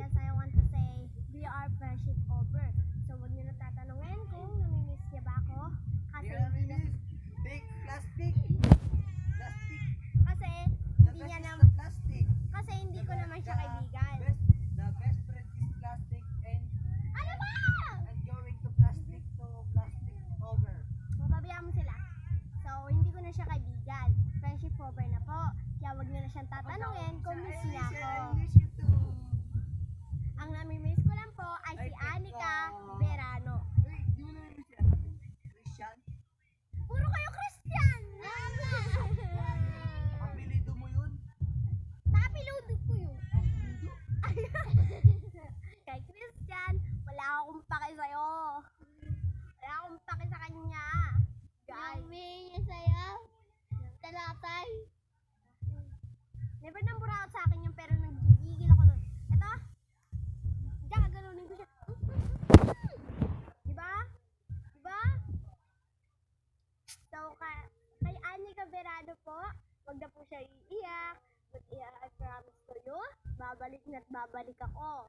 just I want to say, we are friendship over. So, huwag niyo na tatanungin kung namimiss niya ba ako. Kasi, Hindi namimiss. Big plastic. Plastic. Kasi, The hindi niya is the naman, plastic. kasi hindi ko naman siya kaibigan. The best, the best friend is plastic and, Ano ba? and going to plastic to plastic over. Mapabayaan mo sila. So, hindi ko na siya kaibigan. Friendship over na po. Kaya huwag niyo na siyang tatanungin kung miss niya ako. Kay Christian, wala akong pake sa'yo. Wala akong pake sa kanya. Guys. niya sa'yo? Talatay? Never nang buraot sa akin yung pero nagigigil ako nun. Eto, gaganunin ko siya. Diba? Diba? So, ka, kay Anika Verado po, wag na po siya iiyak. But yeah, I promise to you, babalik na't babalik ako.